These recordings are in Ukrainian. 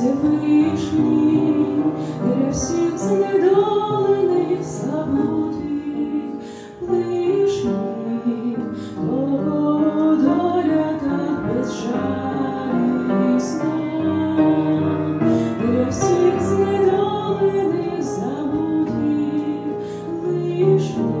Всевишній для всіх знедолених слабутих, лишніх, того доля так безжалісна, всіх знедолених забутих, лишніх.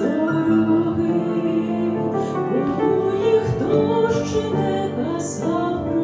Дороги, бо ніхто ще не казав.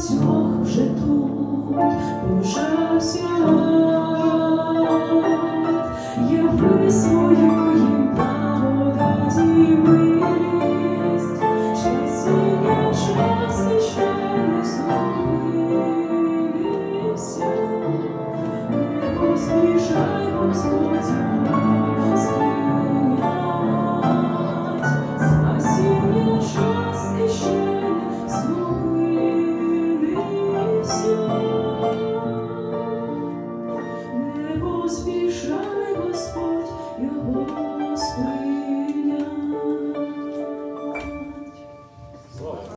цьох вже той пожався, я висую їм на воді милість, щасіння, щасні, ще не зупинився, не поспішай, Господь.